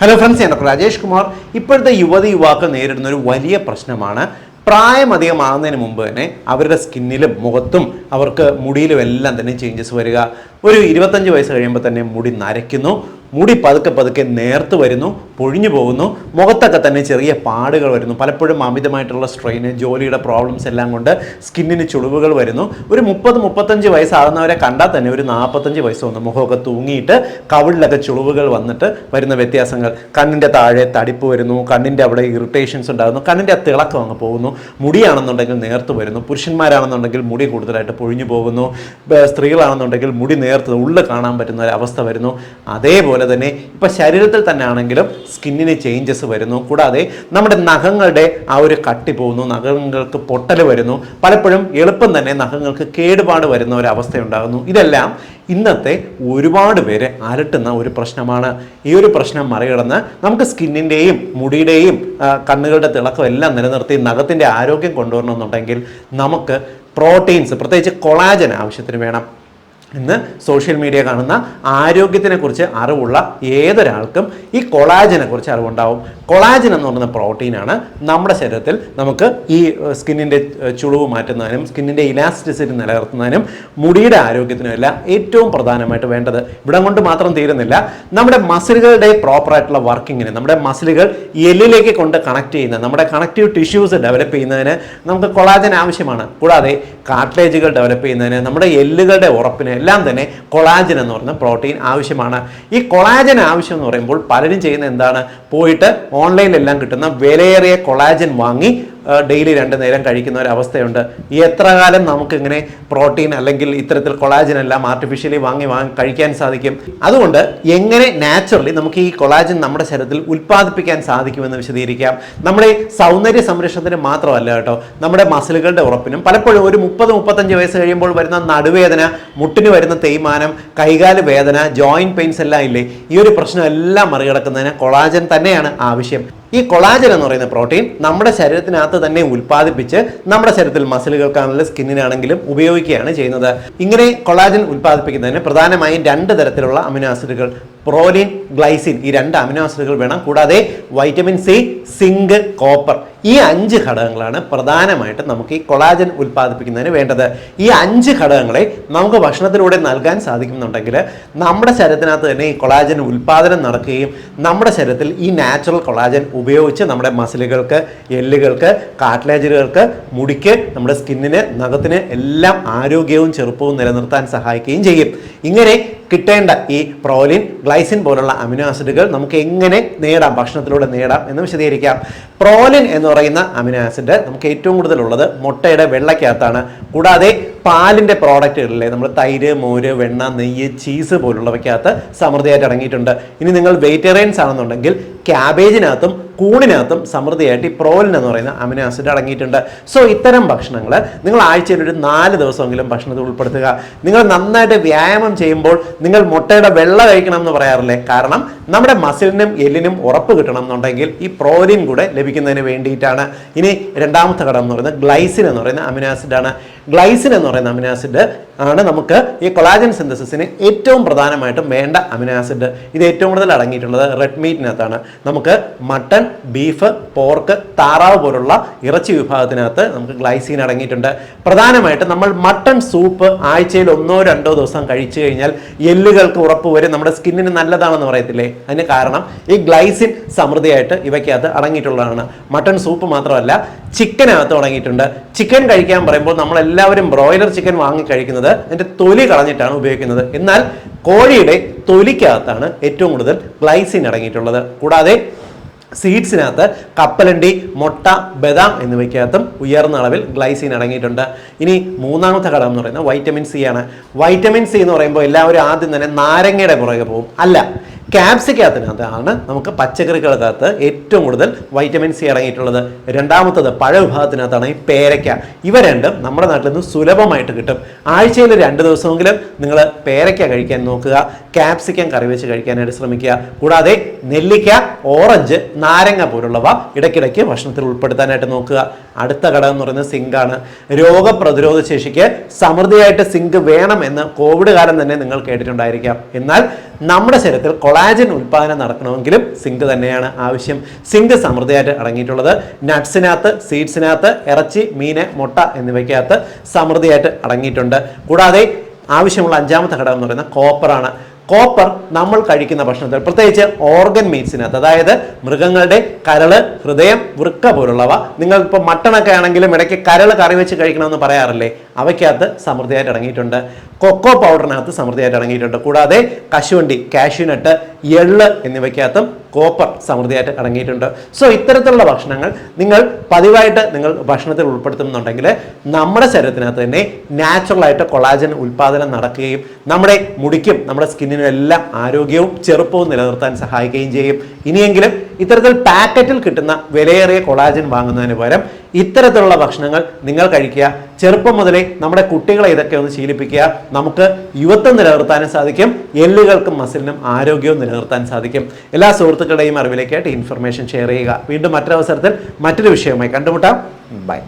Hello friends ഞാൻ doctor Rajesh Kumar. ഇപ്പോഴത്തെ യുവതി യുവാക്കൾ നേരിടുന്ന ഒരു വലിയ പ്രശ്നമാണ് പ്രായമധികമാകുന്നതിന് മുമ്പ് തന്നെ അവരുടെ സ്കിന്നിലും മുഖത്തും അവർക്ക് മുടിയിലും എല്ലാം തന്നെ ചേഞ്ചസ് വരിക. ഒരു ഇരുപത്തഞ്ച് വയസ്സ് കഴിയുമ്പോൾ തന്നെ മുടി നരയ്ക്കുന്നു. മുടി പതുക്കെ പതുക്കെ നേർത്ത് വരുന്നു പൊഴിഞ്ഞു പോകുന്നു. മുഖത്തൊക്കെ തന്നെ ചെറിയ പാടുകൾ വരുന്നു. പലപ്പോഴും അമിതമായിട്ടുള്ള സ്ട്രെയിന് ജോലിയുടെ പ്രോബ്ലംസ് എല്ലാം കൊണ്ട് സ്കിന്നിന് ചുളിവുകൾ വരുന്നു. ഒരു മുപ്പത് മുപ്പത്തഞ്ച് വയസ്സാകുന്നവരെ കണ്ടാൽ തന്നെ ഒരു നാൽപ്പത്തഞ്ച് വയസ്സ് വന്നു മുഖമൊക്കെ തൂങ്ങിയിട്ട് കവിളിലൊക്കെ ചുളിവുകൾ വന്നിട്ട് വരുന്ന വ്യത്യാസങ്ങൾ. കണ്ണിന്റെ താഴെ തടിപ്പ് വരുന്നു കണ്ണിന്റെ അവിടെ ഇറിറ്റേഷൻസ് ഉണ്ടാകുന്നു കണ്ണിന്റെ ആ തിളക്കം അങ്ങ് പോകുന്നു. മുടിയാണെന്നുണ്ടെങ്കിൽ നേർത്ത് വരുന്നു. പുരുഷന്മാരാണെന്നുണ്ടെങ്കിൽ മുടി കൂടുതലായിട്ട് പൊഴിഞ്ഞു പോകുന്നു. സ്ത്രീകളാണെന്നുണ്ടെങ്കിൽ മുടി നേർത്ത് ഉള്ളിൽ കാണാൻ പറ്റുന്ന ഒരു അവസ്ഥ വരുന്നു. അതേപോലെ തന്നെ ഇപ്പൊ ശരീരത്തിൽ തന്നെ ആണെങ്കിലും സ്കിന്നിന് ചേഞ്ചസ് വരുന്നു. കൂടാതെ നമ്മുടെ നഖങ്ങളുടെ ആ ഒരു കട്ടി പോകുന്നു നഖങ്ങൾക്ക് പൊട്ടൽ വരുന്നു. പലപ്പോഴും എളുപ്പം തന്നെ നഖങ്ങൾക്ക് കേടുപാട് വരുന്ന ഒരു അവസ്ഥയുണ്ടാകുന്നു. ഇതെല്ലാം ഇന്നത്തെ ഒരുപാട് പേരെ അലട്ടുന്ന ഒരു പ്രശ്നമാണ്. ഈ ഒരു പ്രശ്നം മറികടന്ന് നമുക്ക് സ്കിന്നിന്റെയും മുടിയുടെയും കണ്ണുകളുടെ തിളക്കം എല്ലാം നിലനിർത്തി നഖത്തിന്റെ ആരോഗ്യം കൊണ്ടുവരണമെന്നുണ്ടെങ്കിൽ നമുക്ക് പ്രോട്ടീൻസ് പ്രത്യേകിച്ച് കൊളാജൻ ആവശ്യത്തിന് വേണം. ഇന്ന് സോഷ്യൽ മീഡിയ കാണുന്ന ആരോഗ്യത്തിനെ കുറിച്ച് അറിവുള്ള ഏതൊരാൾക്കും ഈ കൊളാജിനെ കുറിച്ച് അറിവുണ്ടാവും. കൊളാജിൻ എന്ന് പറയുന്ന പ്രോട്ടീനാണ് നമ്മുടെ ശരീരത്തിൽ നമുക്ക് ഈ സ്കിന്നിന്റെ ചുളിവ് മാറ്റുന്നതിനും സ്കിന്നിന്റെ ഇലാസ്റ്റിസിറ്റി നിലനിർത്തുന്നതിനും മുടിയുടെ ആരോഗ്യത്തിനും എല്ലാം ഏറ്റവും പ്രധാനമായിട്ട് വേണ്ടത്. ഇവിടെ കൊണ്ട് മാത്രം തീരുന്നില്ല. നമ്മുടെ മസിലുകളുടെ പ്രോപ്പറായിട്ടുള്ള വർക്കിങ്ങിന് നമ്മുടെ മസിലുകൾ എല്ലിലേക്ക് കൊണ്ട് കണക്ട് ചെയ്യുന്ന നമ്മുടെ കണക്റ്റീവ് ടിഷ്യൂസ് ഡെവലപ്പ് ചെയ്യുന്നതിന് നമുക്ക് കൊളാജൻ ആവശ്യമാണ്. കൂടാതെ കാർട്ടേജുകൾ ഡെവലപ്പ് ചെയ്യുന്നതിന് നമ്മുടെ എല്ലുകളുടെ ഉറപ്പിന് എല്ലാം തന്നെ കൊളാജൻ എന്ന് പറയുന്ന പ്രോട്ടീൻ ആവശ്യമാണ്. ഈ കൊളാജൻ ആവശ്യം എന്ന് പറയുമ്പോൾ പലരും ചെയ്യുന്ന എന്താണ്? പോയിട്ട് ഓൺലൈനിലെല്ലാം കിട്ടുന്ന വിലയേറിയ കൊളാജൻ വാങ്ങി ഡെയിലി രണ്ട് നേരം കഴിക്കുന്ന ഒരു അവസ്ഥയുണ്ട്. എത്ര കാലം നമുക്ക് ഇങ്ങനെ പ്രോട്ടീൻ അല്ലെങ്കിൽ ഇത്തരത്തിൽ കൊളാജൻ എല്ലാം ആർട്ടിഫിഷ്യലി വാങ്ങി വാങ്ങി കഴിക്കാൻ സാധിക്കും? അതുകൊണ്ട് എങ്ങനെ നാച്ചുറലി നമുക്ക് ഈ കൊളാജൻ നമ്മുടെ ശരീരത്തിൽ ഉൽപ്പാദിപ്പിക്കാൻ സാധിക്കുമെന്ന് വിശദീകരിക്കാം. നമ്മുടെ സൗന്ദര്യ സംരക്ഷണത്തിന് മാത്രമല്ല കേട്ടോ നമ്മുടെ മസിലുകളുടെ ഉറപ്പിനും. പലപ്പോഴും ഒരു മുപ്പത് മുപ്പത്തഞ്ച് വയസ്സ് കഴിയുമ്പോൾ വരുന്ന നടുവേദന മുട്ടിന് വരുന്ന തേയ്മാനം കൈകാൽ വേദന ജോയിന്റ് പെയിൻസ് എല്ലാം ഇല്ലേ? ഈ ഒരു പ്രശ്നം എല്ലാം മറികടക്കുന്നതിന് കൊളാജൻ തന്നെയാണ് ആവശ്യം. ഈ കൊളാജൻ എന്ന് പറയുന്ന പ്രോട്ടീൻ നമ്മുടെ ശരീരത്തിനകത്ത് തന്നെ ഉൽപ്പാദിപ്പിച്ച് നമ്മുടെ ശരീരത്തിൽ മസിലുകൾക്കാണെങ്കിലും സ്കിന്നിനാണെങ്കിലും ഉപയോഗിക്കുകയാണ് ചെയ്യുന്നത്. ഇങ്ങനെ കൊളാജൻ ഉൽപ്പാദിപ്പിക്കുന്നതിന് പ്രധാനമായും രണ്ട് തരത്തിലുള്ള അമിനോ ആസിഡുകൾ പ്രോലിൻ ഗ്ലൈസിൻ ഈ രണ്ട് അമിനോ ആസിഡുകൾ വേണം. കൂടാതെ വൈറ്റമിൻ സി സിങ്ക് കോപ്പർ. ഈ അഞ്ച് ഘടകങ്ങളാണ് പ്രധാനമായിട്ടും നമുക്ക് ഈ കൊളാജൻ ഉൽപ്പാദിപ്പിക്കുന്നതിന് വേണ്ടത്. ഈ അഞ്ച് ഘടകങ്ങളെ നമുക്ക് ഭക്ഷണത്തിലൂടെ നൽകാൻ സാധിക്കുന്നുണ്ടെങ്കിൽ നമ്മുടെ ശരീരത്തിനകത്ത് തന്നെ ഈ കൊളാജൻ ഉൽപ്പാദനം നടക്കുകയും നമ്മുടെ ശരീരത്തിൽ ഈ നാച്ചുറൽ കൊളാജൻ ഉപയോഗിച്ച് നമ്മുടെ മസിലുകൾക്ക് എല്ലുകൾക്ക് കാട്ട്ലേജുകൾക്ക് മുടിക്ക് നമ്മുടെ സ്കിന്നിന് നഖത്തിന് എല്ലാം ആരോഗ്യവും ചെറുപ്പവും നിലനിർത്താൻ സഹായിക്കുകയും ചെയ്യും. ഇങ്ങനെ കിട്ടേണ്ട ഈ പ്രോലിൻ ഗ്ലൈസിൻ പോലുള്ള അമിനോ ആസിഡുകൾ നമുക്ക് എങ്ങനെ നേടാം? ഭക്ഷണത്തിലൂടെ നേടാം എന്ന് വിശദീകരിക്കാം. പ്രോലിൻ എന്ന് പറയുന്ന അമിനോ ആസിഡ് നമുക്ക് ഏറ്റവും കൂടുതലുള്ളത് മുട്ടയുടെ വെള്ളയ്ക്കകത്താണ്. കൂടാതെ പാലിന്റെ പ്രോഡക്റ്റുകളിലെ നമ്മൾ തൈര് മോര് വെണ്ണ നെയ്യ് ചീസ് പോലുള്ളവയ്ക്കകത്ത് സമൃദ്ധിയായിട്ട് അടങ്ങിയിട്ടുണ്ട് ഇനി നിങ്ങൾ വെജിറ്റേറിയൻസ് ആണെന്നുണ്ടെങ്കിൽ ക്യാബേജിനകത്തും കൂണിനകത്തും സമൃദ്ധിയായിട്ട് ഈ പ്രോലിൻ എന്ന് പറയുന്ന അമിനോ ആസിഡ് അടങ്ങിയിട്ടുണ്ട്. സോ ഇത്തരം ഭക്ഷണങ്ങൾ നിങ്ങൾ ആഴ്ചയിൽ ഒരു നാല് ദിവസമെങ്കിലും ഭക്ഷണത്തിൽ ഉൾപ്പെടുത്തുക. നിങ്ങൾ നന്നായിട്ട് വ്യായാമം ചെയ്യുമ്പോൾ നിങ്ങൾ മുട്ടയുടെ വെള്ള കഴിക്കണം എന്ന് പറയാറില്ലേ? കാരണം നമ്മുടെ മസിലിനും എല്ലിനും ഉറപ്പ് കിട്ടണം എന്നുണ്ടെങ്കിൽ ഈ പ്രോലിൻ കൂടെ ലഭിക്കുന്നതിന് വേണ്ടിയിട്ടാണ്. ഇനി രണ്ടാമത്തെ ഘടകം എന്ന് പറയുന്നത് ഗ്ലൈസിൻ എന്ന് പറയുന്ന അമിനോ ആസിഡാണ്. ഗ്ലൈസിൻ എന്ന് പറയുന്ന അമിനോ ആസിഡ് ആണ് നമുക്ക് ഈ കൊളാജൻ സിന്തസിസിന് ഏറ്റവും പ്രധാനമായിട്ടും വേണ്ട അമിനോ ആസിഡ് ഇത് ഏറ്റവും കൂടുതൽ അടങ്ങിയിട്ടുള്ളത് റെഡ് മീറ്റിനകത്താണ് നമുക്ക് മട്ടൺ ബീഫ് പോർക്ക് താറാവ് പോലുള്ള ഇറച്ചി വിഭാഗത്തിനകത്ത് നമുക്ക് ഗ്ലൈസീൻ അടങ്ങിയിട്ടുണ്ട്. പ്രധാനമായിട്ടും നമ്മൾ മട്ടൺ സൂപ്പ് ആഴ്ചയിൽ ഒന്നോ രണ്ടോ ദിവസം കഴിച്ചു കഴിഞ്ഞാൽ എല്ലുകൾക്ക് ഉറപ്പ് വരും. നമ്മുടെ സ്കിന്നിന് നല്ലതാണെന്ന് പറയത്തില്ലേ? അതിന് കാരണം ഈ ഗ്ലൈസിൻ സമൃദ്ധിയായിട്ട് ഇവയ്ക്കകത്ത് അടങ്ങിയിട്ടുള്ളതാണ്. മട്ടൺ സൂപ്പ് മാത്രമല്ല ചിക്കനകത്ത് അടങ്ങിയിട്ടുണ്ട്. ചിക്കൻ കഴിക്കാൻ പറയുമ്പോൾ നമ്മൾ എല്ലാവരും ബ്രോയിലർ ചിക്കൻ വാങ്ങി കഴിക്കുന്നത് അതിന്റെ തൊലി കളഞ്ഞിട്ടാണ് ഉപയോഗിക്കുന്നത്. എന്നാൽ കോഴിയുടെ തൊലിക്കകത്താണ് ഏറ്റവും കൂടുതൽ ഗ്ലൈസിൻ അടങ്ങിയിട്ടുള്ളത്. കൂടാതെ സീഡ്സിനകത്ത് കപ്പലണ്ടി മുട്ട ബദാം എന്നിവയ്ക്കകത്തും ഉയർന്ന അളവിൽ ഗ്ലൈസിൻ അടങ്ങിയിട്ടുണ്ട്. ഇനി മൂന്നാമത്തെ ഘടകം എന്ന് പറയുന്നത് വൈറ്റമിൻ സി ആണ്. വൈറ്റമിൻ സി എന്ന് പറയുമ്പോൾ എല്ലാവരും ആദ്യം തന്നെ നാരങ്ങയുടെ പുറകെ പോകും. അല്ല ക്യാപ്സിക്കകത്തിനകത്താണ് നമുക്ക് പച്ചക്കറികൾക്കകത്ത് ഏറ്റവും കൂടുതൽ വൈറ്റമിൻ സി അടങ്ങിയിട്ടുള്ളത്. രണ്ടാമത്തത് പഴവിഭാഗത്തിനകത്താണ് ഈ പേരയ്ക്ക. ഇവ രണ്ടും നമ്മുടെ നാട്ടിൽ നിന്ന് സുലഭമായിട്ട് കിട്ടും. ആഴ്ചയിൽ രണ്ട് ദിവസമെങ്കിലും നിങ്ങൾ പേരയ്ക്ക കഴിക്കാൻ നോക്കുക ക്യാപ്സിക്കം കറി വെച്ച് കഴിക്കാനായിട്ട് ശ്രമിക്കുക. കൂടാതെ നെല്ലിക്ക ഓറഞ്ച് നാരങ്ങ പോലുള്ളവ ഇടയ്ക്കിടയ്ക്ക് ഭക്ഷണത്തിൽ ഉൾപ്പെടുത്താനായിട്ട് നോക്കുക. അടുത്ത ഘടകം എന്ന് പറയുന്നത് സിങ്കാണ് രോഗപ്രതിരോധ ശേഷിക്ക് സമൃദ്ധിയായിട്ട് സിങ്ക് വേണം എന്ന് കോവിഡ് കാലം തന്നെ നിങ്ങൾ കേട്ടിട്ടുണ്ടായിരിക്കാം. എന്നാൽ നമ്മുടെ ശരീരത്തിൽ കൊളാ കൊളാജൻ ഉൽപ്പാദനം നടക്കണമെങ്കിലും സിങ്ക് തന്നെയാണ് ആവശ്യം. സിങ്ക് സമൃദ്ധിയായിട്ട് അടങ്ങിയിട്ടുള്ളത് നട്ട്സിനകത്ത് സീഡ്സിനകത്ത് ഇറച്ചി മീന് മുട്ട എന്നിവയ്ക്കകത്ത് സമൃദ്ധിയായിട്ട് അടങ്ങിയിട്ടുണ്ട്. കൂടാതെ ആവശ്യമുള്ള അഞ്ചാമത്തെ ഘടകം എന്ന് പറയുന്നത് കോപ്പറാണ്. കോപ്പർ നമ്മൾ കഴിക്കുന്ന ഭക്ഷണത്തിൽ പ്രത്യേകിച്ച് ഓർഗൻ മീറ്റ്സിനകത്ത് അതായത് മൃഗങ്ങളുടെ കരൾ ഹൃദയം വൃക്ക പോലുള്ളവ. നിങ്ങൾ ഇപ്പോൾ മട്ടണൊക്കെ ആണെങ്കിലും ഇടയ്ക്ക് കരൾ കറി വെച്ച് കഴിക്കണമെന്ന് പറയാറില്ലേ? അവയ്ക്കകത്ത് സമൃദ്ധിയായിട്ട് അടങ്ങിയിട്ടുണ്ട് കൊക്കോ പൗഡറിനകത്ത് സമൃദ്ധിയായിട്ട് അടങ്ങിയിട്ടുണ്ട് കൂടാതെ കശുവണ്ടി കാഷ്യൂനട്ട് എള്ള് എന്നിവയ്ക്കകത്തും കോപ്പർ സമൃദ്ധിയായിട്ട് അടങ്ങിയിട്ടുണ്ട് സോ ഇത്തരത്തിലുള്ള ഭക്ഷണങ്ങൾ നിങ്ങൾ പതിവായിട്ട് നിങ്ങൾ ഭക്ഷണത്തിൽ ഉൾപ്പെടുത്തുന്നുണ്ടെങ്കിൽ നമ്മുടെ ശരീരത്തിനകത്ത് തന്നെ നാച്ചുറലായിട്ട് കൊളാജൻ ഉൽപ്പാദനം നടക്കുകയും നമ്മുടെ മുടിക്കും നമ്മുടെ സ്കിന്നിനും എല്ലാം ആരോഗ്യവും ചെറുപ്പവും നിലനിർത്താൻ സഹായിക്കുകയും ചെയ്യും. ഇനിയെങ്കിലും ഇത്തരത്തിൽ പാക്കറ്റിൽ കിട്ടുന്ന വിലയേറിയ കൊളാജൻ വാങ്ങുന്നതിന് പകരം ഇത്തരത്തിലുള്ള ഭക്ഷണങ്ങൾ നിങ്ങൾ കഴിക്കുക. ചെറുപ്പം മുതലേ നമ്മുടെ കുട്ടികളെ ഇതൊക്കെ ഒന്ന് ശീലിപ്പിക്കുക. നമുക്ക് യുവത്വം നിലനിർത്താനും സാധിക്കും. എല്ലുകൾക്കും മസിലിനും ആരോഗ്യവും നിലനിർത്താൻ സാധിക്കും. എല്ലാ സുഹൃത്തുക്കളുടെയും അറിവിലേക്കായിട്ട് ഇൻഫർമേഷൻ ഷെയർ ചെയ്യുക. വീണ്ടും മറ്റൊരവസരത്തിൽ മറ്റൊരു വിഷയവുമായി കണ്ടുമുട്ടാം. ബൈ